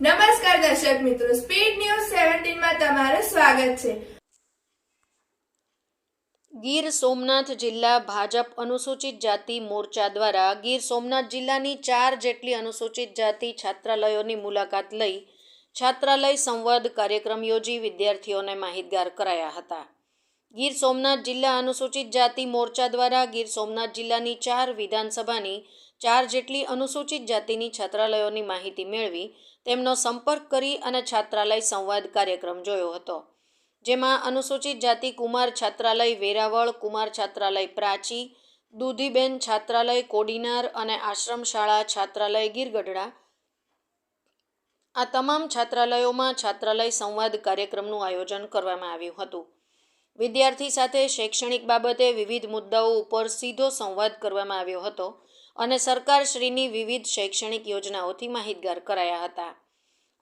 નમસ્કાર દર્શક મિત્રો સ્પીડ ન્યૂઝ સેવન્ટીનમાં તમારું સ્વાગત છે. ગીર સોમનાથ જિલ્લા ભાજપ અનુસૂચિત જાતિ મોરચા દ્વારા ગીર સોમનાથ જિલ્લાની ચાર જેટલી અનુસૂચિત જાતિ છાત્રાલયોની મુલાકાત લઈ છાત્રાલય સંવાદ કાર્યક્રમ યોજી વિદ્યાર્થીઓને માહિતગાર કરાયા હતા. ગીર સોમનાથ જિલ્લા અનુસૂચિત જાતિ મોરચા દ્વારા ગીર સોમનાથ જિલ્લાની ચાર વિધાનસભાની ચાર જેટલી અનુસૂચિત જાતિની છાત્રાલયોની માહિતી મેળવી તેમનો સંપર્ક કરી અને છાત્રાલય સંવાદ કાર્યક્રમ જોયો હતો, જેમાં અનુસૂચિત જાતિ કુમાર છાત્રાલય વેરાવળ, કુમાર છાત્રાલય પ્રાચી, દૂધીબેન છાત્રાલય કોડીનાર અને આશ્રમ શાળા છાત્રાલય ગીરગઢડા. આ તમામ છાત્રાલયોમાં છાત્રાલય સંવાદ કાર્યક્રમનું આયોજન કરવામાં આવ્યું હતું. વિદ્યાર્થી સાથે શૈક્ષણિક બાબતે વિવિધ મુદ્દાઓ ઉપર સીધો સંવાદ કરવામાં આવ્યો હતો અને સરકારશ્રીની વિવિધ શૈક્ષણિક યોજનાઓથી માહિતગાર કરાયા હતા.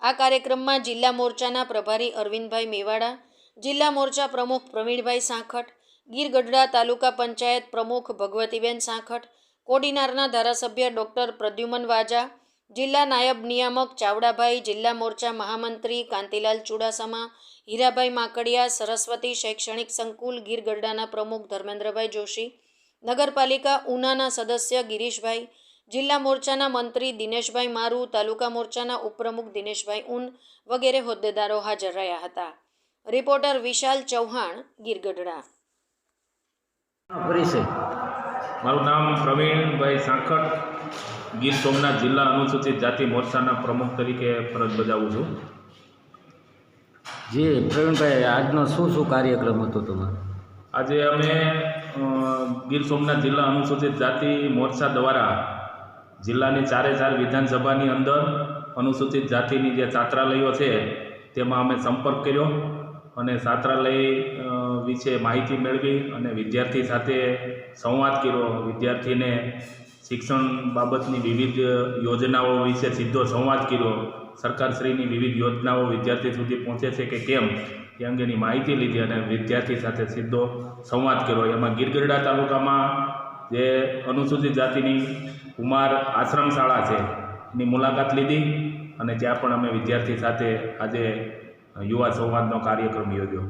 આ કાર્યક્રમમાં જિલ્લા મોરચાના પ્રભારી અરવિંદભાઈ મેવાડા, જિલ્લા મોરચા પ્રમુખ પ્રવીણભાઈ સાંખટ ગીરગઢડા તાલુકા પંચાયત પ્રમુખ ભગવતીબેન સાંખટ કોડીનારના ધારાસભ્ય ડૉક્ટર પ્રદ્યુમન વાજા, જિલ્લા નાયબ નિયામક ચાવડાભાઈ, જિલ્લા મોરચા મહામંત્રી કાંતિલાલ ચુડાસમા, હીરાભાઈ માકડિયા, સરસ્વતી શૈક્ષણિક સંકુલ ગીરગઢડાના પ્રમુખ ધર્મેન્દ્રભાઈ જોશી નગરપાલિકા ઉનાના સદસ્ય ગિરીશભાઈ જિલ્લા મોરચાના મંત્રી દિનેશભાઈ મારુ તાલુકા મોરચાના ઉપપ્રમુખ દિનેશભાઈ ઉન વગેરે હોદ્દેદારો હાજર રહ્યા હતા. રિપોર્ટર વિશાલ ચૌહાણ ગીરગઢડા. મારું નામ પ્રવીણભાઈ સાંખટ ગીર સોમનાથ જિલ્લા અનુસૂચિત જાતિ મોરચાના પ્રમુખ તરીકે ફરજ બજાવું છું. જી પ્રવીણભાઈ આજનો શું શું કાર્યક્રમ હતો તમારો? આજે અમે ગીર સોમનાથ જિલ્લા અનુસૂચિત જાતિ મોરચા દ્વારા જિલ્લાની ચારે ચાર વિધાનસભાની અંદર અનુસૂચિત જાતિની જે છાત્રાલયો છે, તેમાં અમે સંપર્ક કર્યો અને છાત્રાલય વિશે માહિતી મેળવી અને વિદ્યાર્થી સાથે સંવાદ કર્યો. વિદ્યાર્થીને શિક્ષણ બાબતની વિવિધ યોજનાઓ વિશે સીધો સંવાદ કર્યો. સરકારશ્રીની વિવિધ યોજનાઓ વિદ્યાર્થી સુધી પહોંચે છે કે કેમ? એ અંગેની માહિતી લીધી અને વિદ્યાર્થી સાથે સીધો સંવાદ કર્યો. એમાં ગીરગઢડા તાલુકામાં જે અનુસૂચિત જાતિની કુમાર આશ્રમ શાળા છે, એની મુલાકાત લીધી અને ત્યાં પણ અમે વિદ્યાર્થી સાથે આજે યુવા સંવાદનો કાર્યક્રમ યોજ્યો.